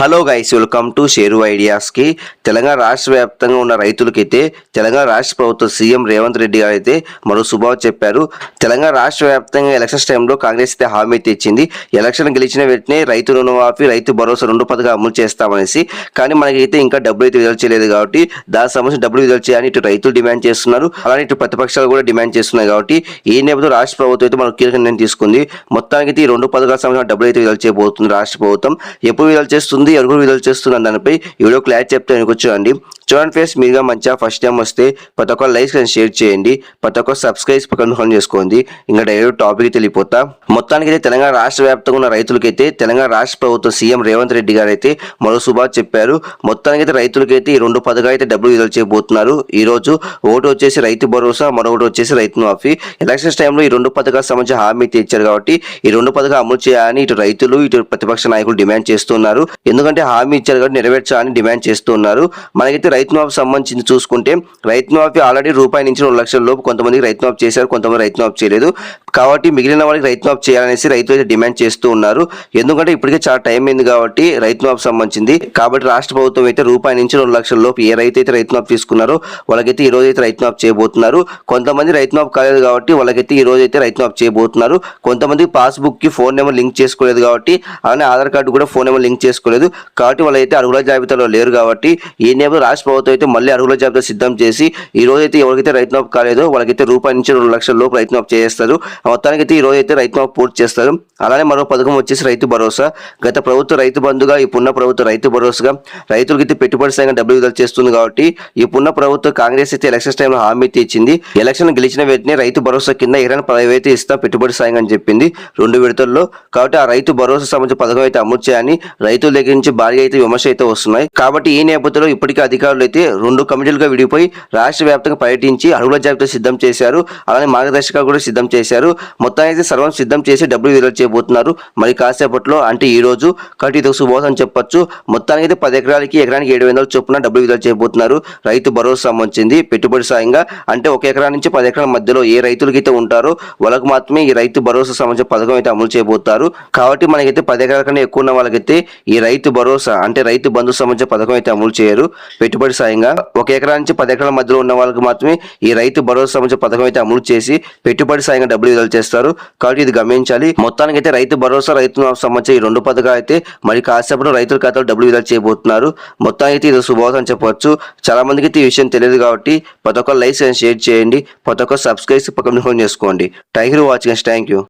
Hello guys welcome to Sheru ఐడియాస్కి Telangana రాష్ట్ర వ్యాప్తంగా ఉన్న రైతులకైతే తెలంగాణ రాష్ట్ర ప్రభుత్వ సీఎం రేవంత్ రెడ్డి గారు అయితే మరో శుభావ చెప్పారు. తెలంగాణ రాష్ట్ర వ్యాప్తంగా ఎలక్షన్స్ టైంలో కాంగ్రెస్ అయితే హామీ అయితే ఇచ్చింది. ఎలక్షన్ గెలిచిన వెంటనే రైతు రుణమాఫీ రైతు భరోసా రెండు పథకాలు అమలు చేస్తామనేసి. కానీ మనకైతే ఇంకా డబ్బులు అయితే విడుదల చేయలేదు కాబట్టి దాని సంబంధించి డబ్బులు విడుదల చేయాలని ఇటు రైతులు డిమాండ్ చేస్తున్నారు. అలానే ఇటు ప్రతిపక్షాలు కూడా డిమాండ్ చేస్తున్నాయి కాబట్టి ఈ నేపథ్యంలో రాష్ట్ర ప్రభుత్వం అయితే మనకు కీలక నిర్ణయం తీసుకుంది. మొత్తానికి అయితే ఈ రెండు పథకాల సంబంధించిన డబ్బులు అయితే విడుదల చేయబోతుంది రాష్ట్ర ప్రభుత్వం. ఎప్పుడు విడుదల చేస్తుంది? ఎవరు విడుదల చేస్తున్న దానిపై ఈ వీడియో క్లారిటీ చెప్తే వచ్చాయండి చూడండి ఫేస్ మీరుగా మంచిగా ఫస్ట్ టైం వస్తే ప్రతి ఒక్క లైక్ అండ్ షేర్ చేయండి. ప్రతి ఒక్క సబ్స్క్రైబ్ పక్కన ఫోన్ చేసుకోండి. ఇంకా డైరెక్ట్ టాపిక్ తెలియపోతా మొత్తానికి అయితే తెలంగాణ రాష్ట్ర వ్యాప్తంగా ఉన్న రైతులకైతే తెలంగాణ రాష్ట్ర ప్రభుత్వం సీఎం రేవంత్ రెడ్డి గారు అయితే మరో శుభాష్ చెప్పారు. మొత్తానికి అయితే రైతులకైతే ఈ రెండు పథకాలు అయితే డబ్బులు విడుదల చేయబోతున్నారు. ఈ రోజు ఒకటి వచ్చేసి రైతు భరోసా మరొకటి వచ్చేసి రైతు మాఫీ. ఎలక్షన్స్ టైంలో ఈ రెండు పథకాలకు సంబంధించి హామీ అయితే ఇచ్చారు కాబట్టి ఈ రెండు పథకాలు అమలు చేయాలని ఇటు రైతులు ఇటు ప్రతిపక్ష నాయకులు డిమాండ్ చేస్తున్నారు. ఎందుకంటే హామీ ఇచ్చారు కాబట్టి నెరవేర్చాలని డిమాండ్ చేస్తున్నారు. మనకైతే రైతు మాఫీ సంబంధించి చూసుకుంటే రైతు మాఫీ ఆల్రెడీ రూపాయి నుంచి రెండు లక్షల లోపు కొంతమందికి రైతు చేశారు కొంతమంది రైతు మాఫీ చేయలేదు కాబట్టి మిగిలిన వాళ్ళకి రైతు మాఫీ చేయాలనేసి రైతులు అయితే డిమాండ్ చేస్తూ ఉన్నారు ఎందుకంటే ఇప్పటికే చాలా టైం అయింది కాబట్టి రైతు మాఫీ సంబంధించింది కాబట్టి రాష్ట్ర ప్రభుత్వం అయితే రూపాయి నుంచి రెండు లక్షల లోపు ఏ రైతు అయితే రైతు మాఫీ తీసుకున్నారో వాళ్ళకైతే ఈ రోజు అయితే రైతు మాఫీ చేయబోతున్నారు కొంతమంది రైతు మాఫీ కాలేదు కాబట్టి వాళ్ళకైతే ఈ రోజు అయితే రైతు మాఫీ చేయబోతున్నారు కొంతమంది పాస్బుక్కి ఫోన్ నెంబర్ లింక్ చేసుకోలేదు కాబట్టి అలానే ఆధార్ కార్డు కూడా ఫోన్ నెంబర్ లింక్ చేసుకోలేదు కాబట్టి వాళ్ళైతే అర్హుల జాబితాలో లేరు కాబట్టి ఈ నేపథ్యంలో రాష్ట్ర ప్రభుత్వం అయితే మళ్ళీ అర్హుల జాబితా సిద్ధం చేసి ఈ రోజు అయితే ఎవరికైతే రైతు మాఫీ కాలేదో వాళ్ళకైతే రూపాయి నుంచి రెండు లక్షల లోపు రైతు మాఫీ చేస్తారు. మొత్తానికి అయితే ఈ రోజు అయితే రైతు మాఫీ పూర్తి చేస్తారు. అలానే మరో పథకం వచ్చేసి రైతు భరోసా. గత ప్రభుత్వ రైతు బంధుగా ఈ పున్న ప్రభుత్వ రైతు భరోసాగా రైతులకి అయితే పెట్టుబడి సాయంగా డబ్బులు విడుదల చేస్తుంది కాబట్టి ఈ పున్న ప్రభుత్వ కాంగ్రెస్ అయితే ఎలక్షన్ టైంలో హామీ అయితే ఇచ్చింది. ఎలక్షన్ గెలిచిన వెంటనే రైతు భరోసా కింద ఇరవై పదవి అయితే ఇస్తాం పెట్టుబడి సాయం అని చెప్పింది రెండు విడతల్లో. కాబట్టి ఆ రైతు భరోసా సంబంధించిన పథకం అయితే అమలు రైతుల దగ్గర నుంచి భారీ అయితే విమర్శ అయితే వస్తున్నాయి. కాబట్టి ఈ నేపథ్యంలో ఇప్పటికే అధికారులు అయితే రెండు కమిటీలుగా విడిపోయి రాష్ట్ర వ్యాప్తంగా పర్యటించి అర్హుల జాబితా సిద్ధం చేశారు. అలానే మార్గదర్శకాలు కూడా సిద్ధం చేశారు. మొత్తానికి అయితే సర్వం సిద్ధం చేసి డబ్బులు విడుదల చేయబోతున్నారు మరి కాసేపట్లో అంటే ఈ రోజు కాబట్టి ఇది శుభోసం అని చెప్పొచ్చు. మొత్తానికి అయితే పది ఎకరాలకి ఎకరానికి ఏడు వందల చొప్పున డబ్బులు విడుదల చేయబోతున్నారు రైతు భరోసా సంబంధించింది. పెట్టుబడి సాయంగా అంటే ఒక ఎకరా నుంచి పది ఎకరాల మధ్యలో ఏ రైతులకి అయితే ఉంటారో వాళ్ళకు మాత్రమే ఈ రైతు భరోసా సంబంధించిన పథకం అయితే అమలు చేయబోతారు కాబట్టి మనకైతే పది ఎకరాల కన్నా ఎక్కువ ఉన్న వాళ్ళకైతే ఈ రైతు భరోసా అంటే రైతు బంధు సంబంధించిన పథకం అయితే అమలు చేయరు. పెట్టుబడి పెట్టుబడి సాయంగా ఒక ఎకరా నుంచి పది ఎకరాల మధ్యలో ఉన్న వాళ్ళకి మాత్రమే ఈ రైతు భరోసా సంబంధించిన పథకం అయితే అమలు చేసి పెట్టుబడి సాయంగా డబ్బులు విడుదల చేస్తారు. కాబట్టి ఇది గమనించాలి. మొత్తానికి అయితే రైతు భరోసా రైతు సంబంధించిన ఈ రెండు పథకాలు అయితే మరి కాసేపట్లో రైతుల ఖాతాలో డబ్బులు విడుదల చేయబోతున్నారు. మొత్తానికి అయితే ఇది శుభవార్త అని చెప్పవచ్చు. చాలా మందికి అయితే ఈ విషయం తెలియదు కాబట్టి ప్రతి ఒక్క లైక్ అండ్ షేర్ చేయండి. ప్రతి ఒక్క సబ్స్క్రైబ్ పక్కన చేసుకోండి. Thank you watching thank you.